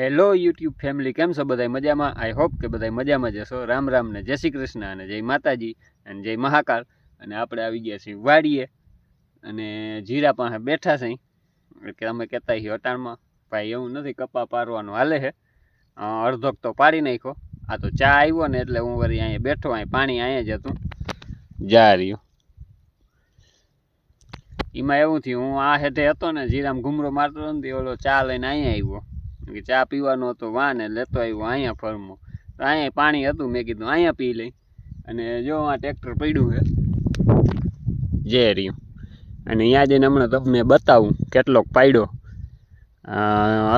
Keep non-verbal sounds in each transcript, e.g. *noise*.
Hello YouTube family કેમ છો બધા મજામાં? આઈ હોપ કે બધા મજામાં જશો રામ રામ ને જય શ્રી કૃષ્ણ અને જય માતાજી અને જય મહાકાળ અને આપણે આવી ગયા છીએ વાડીએ. અને જીરા પાસે બેઠા છે. કે અમે કહેતા છીએ અટાણમાં, ભાઈ, એવું નથી, કપા પારવાનું હાલે છે. અડધોક તો પાડી નાખ્યો. આ તો ચા આવ્યો ને એટલે હું વળી અહીંયા બેઠો, અહીં પાણી અહીંયા જ હતું. જા રહ્યું. એમાં એવું થયું, હું આ હેઠે હતો ને, જીરામ ઘૂમરો મારતો હતો ને ઓલો ચા લઈને અહીંયા આવ્યો. ચા પીવાનો હતો, વાને લેતો આવ્યો અહીંયા ફરમો તો અહીંયા પાણી હતું, મેં કીધું, અહીંયા પી લઈ. અને જો આ ટ્રેક્ટર પડ્યું છે, જે રહ્યું. અને અહીંયા જઈને હમણાં તમને બતાવું કેટલોક પાડ્યો.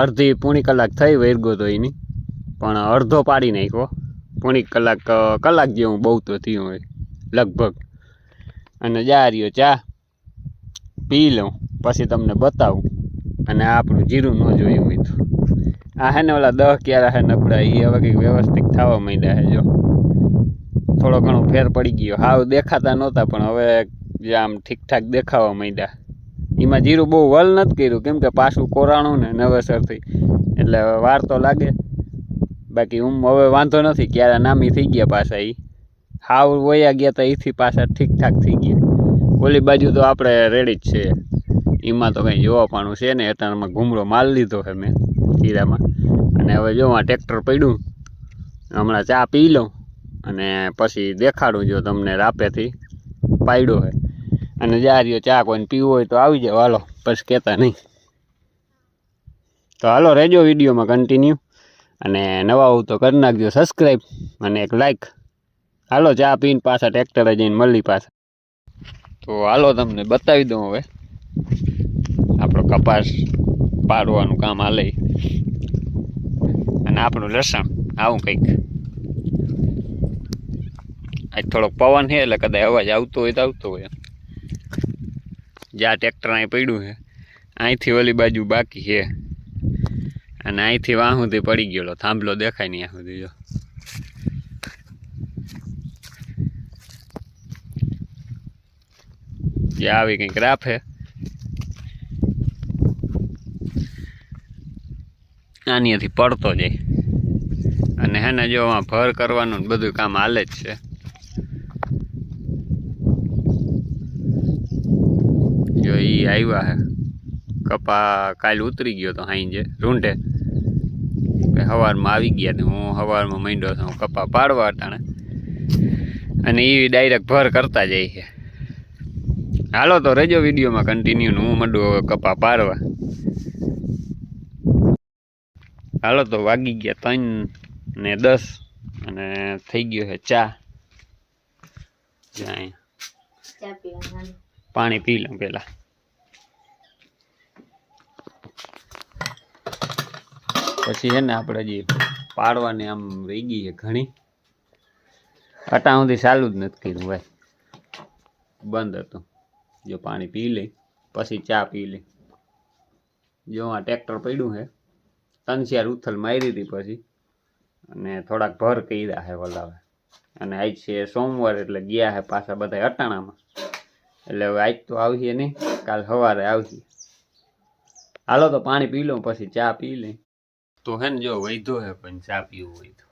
અડધી પૂણી કલાક થઈ વેરગો તો એની, પણ અડધો પાડી નાખ્યો. પૂણી કલાક કલાક જેવું બહુ તો થયું હોય, લગભગ. અને જા રહ્યો ચા પી લઉં, પછી તમને બતાવું. અને આપણું જીરું ન જોયું હોય તો. આ હે ઓલા દહ ક્યારે હે નબળા એ હવે કંઈક વ્યવસ્થિત થવા માંડ્યા હે, જો. થોડો ઘણો ફેર પડી ગયો. હાવ દેખાતા નહોતા, પણ હવે જે આમ ઠીકઠાક દેખાવા માંડ્યા. એમાં જીરું બહુ વલ નથી કર્યું, કેમ કે પાછું કોરાણું ને નવેસરથી. એટલે હવે વાર તો લાગે. બાકી હું હવે વાંધો નથી, ક્યારે નામી થઈ ગયા પાછા એ હાવ વયા ગયા તા એથી પાછા ઠીકઠાક થઈ ગયા. ઓલી બાજુ તો આપણે રેડી જ છે. એમાં તો કંઈ જોવા પાણું છે ને અત્યારમાં ઘૂમરો માલ લીધો છે મેં જીરામાં અને હવે જો આ ટ્રેક્ટર પડ્યું, હમણાં ચા પી લઉં અને પછી દેખાડું જો તમને રાપેથી પાડ્યો હોય અને રહ્યો ચા કોઈને પીવો હોય તો આવી જાવ હાલો, પછી કહેતા નહીં. તો હાલો, રહેજો વિડીયોમાં કન્ટિન્યુ અને નવા હોવ તો કરી નાખજો સબસ્ક્રાઈબ અને એક લાઈક હાલો, ચા પીને પાછા ટ્રેક્ટરે જઈને મળી પાછા. તો હાલો, તમને બતાવી દઉં હવે. આપણો કપાસ પાડવાનું કામ હાલે. અને આપણું લસણ, આવું કંઈક. આજ થોડોક પવન છે, એટલે કદાચ અવાજ આવતો હોય તો આવતો હોય. જ્યાં ટ્રેક્ટર અહીં પડ્યું છે, અહીંથી ઓલી બાજુ બાકી છે. અને અહીંથી વાહ સુધી પડી ગયેલો થાંભલો દેખાય નહીં આ સુધી જો. આવી કંઈક રાખે આનીથી પડતો જાય અને હે ને જો આમાં ભર કરવાનું બધું કામ હાલે જ છે. જો એ આવ્યા હે. કપા કાલ ઉતરી ગયો તો હાઈ રૂંઢે. સવારમાં આવી ગયા ને હું સવારમાં માંડ્યો છું કપા પાડવા અટાણે અને એ ડાયરેક્ટ ભર કરતા જાય છે. હાલો તો રજો વિડીયોમાં કન્ટિન્યુ હું મંડું કપા પાડવા. હાલો તો વાગી ગયા ત્રણ ને દસ અને થઈ ગયો છે ચા. પાણી પી લઉં પેલા. પછી છે ને આપણે જે પાડવાની આમ રહી ગઈ છે ઘણી. અટા સુધી ચાલુ જ નથી કર્યું ભાઈ. બંધ હતું. જો પાણી પી લઈ પછી ચા પી લઈ. જો આ ટ્રેક્ટર પડ્યું છે. ત્રણ ઉથલ મારી હતી પછી. અને થોડાક ભર કર્યા છે વલાવે. અને આજ છે સોમવાર એટલે ગયા છે પાછા બધા અટાણામાં. એટલે હવે આજ તો આવીએ નહીં, કાલ સવારે આવીએ. હાલો તો પાણી પી લઉં, પછી ચા પી લઈ. તો હે ને જો વૈધો હે, પણ ચા પીવું હોય તો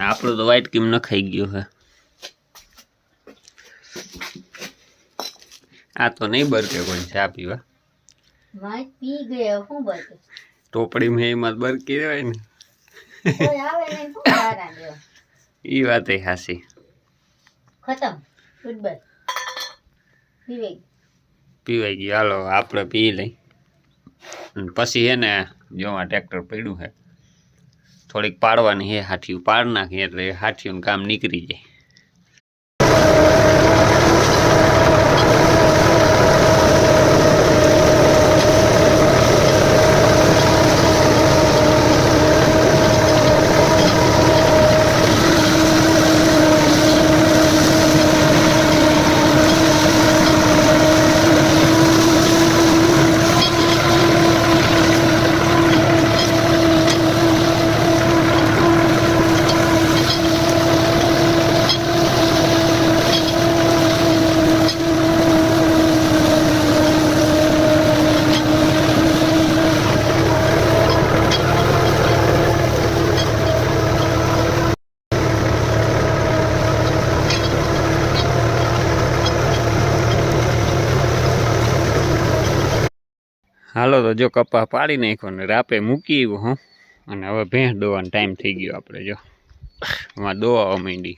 આપણું તો વાઈટ કેમ ન ખાઈ ગયું હે. આ તો નહીં બરકે કોઈ ચા પીવા. પી ગયો બચે ટોપડીમાં એમાં બરકી રહેવાય ને. કોઈ આવે શું જેવો એ વાત હાસી. ખતમ પીવે પીવાઈ ગયું. હાલો આપણે પી લઈ. પછી હે ને જોવા ટ્રેક્ટર પડ્યું છે થોડીક પાડવાની હે હાથીયું પાડ નાખીએ એટલે એ હાથીયું કામ નીકળી જાય. હાલો તો જો કપા પાડી નાખ્યો ને રાપે મૂકી આવ્યો, હું. અને હવે ભેંસ દોવાનો ટાઈમ થઈ ગયો આપણે, જો. એમાં દોવા માંડી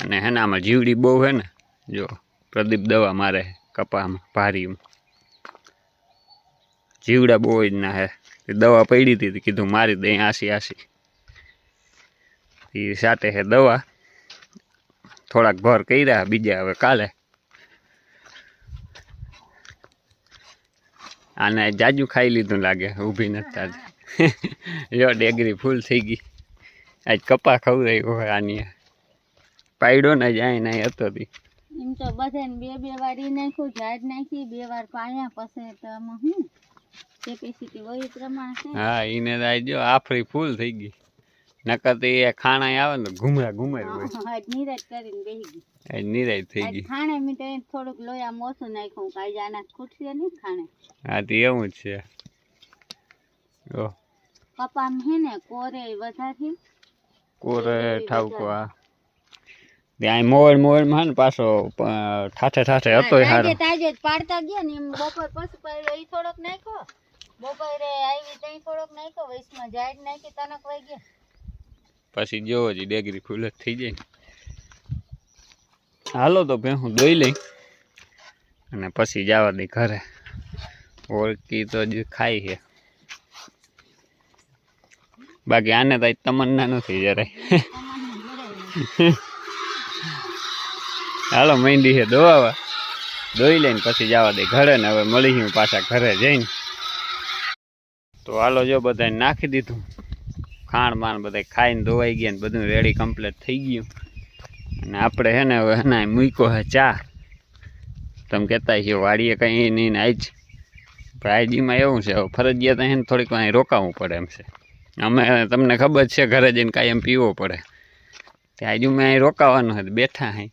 અને હે આમાં જીવડી બહુ હે ને, જો, પ્રદીપ દવા મારે કપામાં ભારીમાં. જીવડા બહુ જ ના હે. દવા પડી હતી કીધું મારી દઈ આસી આસી. એ સાથે હે દવા. થોડાક ભર કર્યા, બીજા હવે કાલે આને જાજુ ખાઈ લીધું લાગે ઊભી આજે *laughs* જો. ડેગરી ફૂલ થઈ ગઈ. આજ કપા ખવડાવ્યો હોય આની. પાયડો ને જાય નહીં હતો તી. એમ તો બધાને બે બે વાર ઈ નાખ્યું ઝાડ નાખી બે વાર પાયા પછી તો આમાં હું? કેપેસિટી હોય પ્રમાણે હા તો આજ જો આફરી ફૂલ થઈ ગઈ. નકર તો એ ખાણા આવે ને ઘુમરા ઘુમર હોય. આજ કરીને બેસી ગઈ. આજ નિરાય થઈ ગઈ. ખાણે મીઠે થોડુંક લોયા મોસું નાખ્યું. કાંઈ આના ખૂટશે નહીં ખાણે. હા તો એવું જ છે. જો કપામ હે ને કોરે વધારે કોરે ઠાવકો આ. ત્યાં મોડ મોડમાં ને પાછો ઠાઠે ઠાઠે હતો તાજો પાડતા ગયા ને એમ બપોર પછી પાડ્યો થોડોક નાખ્યો. બપોરે આવી તઈ થોડોક નાખ્યો વૈશમાં જાય નાખી તનક વાગ્યા ગયા. પછી જોવો હજી ડેગરી ફૂલ જ થઈ જાય હાલો તો ભાઈ હું દોઈ લઈ અને પછી જવા દઈ ઘરે. ઓળખી તો જ ખાઈ છે. બાકી આને તો તમન્ના નથી જરાય. હાલો મહેંદી છે દોવા દોઈ લઈને પછી જવા દે ઘરે ને હવે મળી હું પાછા ઘરે જઈને. તો હાલો જો બધાને નાખી દીધું. ખાણ બાણ બધા ખાઈને ધોવાઈ ગયા ને બધું રેડી કમ્પ્લીટ થઈ ગયું. અને આપણે હે ને હવે એના મૂક્યો હે ચા. તમે કહેતા છીએ વાડીએ કંઈ નહીં આજ. ભાઈજીમાં એવું છે ફરજિયાત અહીં થોડીક અહીં રોકાવું પડે એમ છે. અમે તમને ખબર છે, ઘરે જઈને કાંઈ એમ પીવો પડે. તે હજુ મેં અહીં રોકાવાનું હતું બેઠા અહીં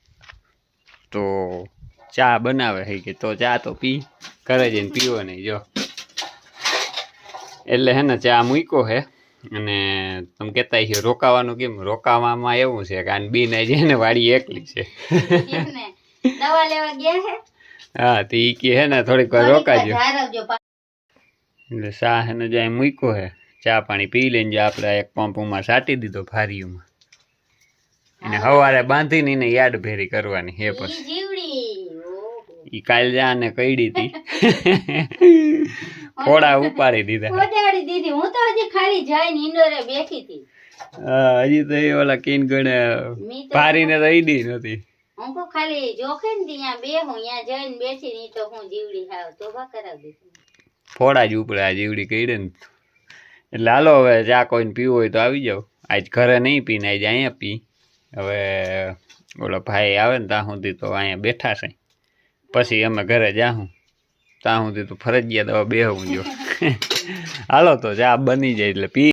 તો ચા બનાવે છે કે તો ચા તો પી, ઘરે જઈને પીવો નહીં, જો. એટલે હે ને ચા મૂક્યો હે. અને તમે કહેતા છો રોકાવાનું કેમ? રોકાવામાં એવું છે કે આને બી ને છે ને વાડી એકલી છે. દવા લેવા ગયા હે? હા તો ઈ કે હે ને થોડીક વાર રોકાજો. એટલે શાહ ને જાય મૂક્યો હે ચા પાણી પી લઈને જે આપણે એક પંપમાં સાટી દીધો ફારીઓમાં અને સવારે બાંધીને એને યાદ ભેરી કરવાની હે પછી. ઈ કાલ જા ને કઈડી હતી *laughs* *laughs* ફોડા ઉપાડી દીધા. ઉપાડી દીધી. હું તો હજી ખાલી જઈને ઇન્ડોરે બેઠી હતી. હજી તો એ ઓલા કિન ગણે પારીને તો ઈડી નથી હું તો ખાલી જોખે ને ત્યાં બે હું ત્યાં જઈને બેઠી ની તો હું જીવડી હાવ તોબા કરાવી દીધી. ફોડા જ ઉપડે આ જીવડી કઈ ને. એટલે હાલો હવે ચા કોઈને પીવું હોય તો આવી જાઓ. આજ ઘરે નહીં પીને આજ અહીંયા પી. હવે ઓલો ભાઈ આવે ને ત્યાં સુધી તો અહીંયા બેઠા છે. પછી અમે ઘરે જાહું. ત્યાં સુધી તો ફરજિયાત હવે બેહવું જો. હાલો તો ચા બની જાય એટલે પી.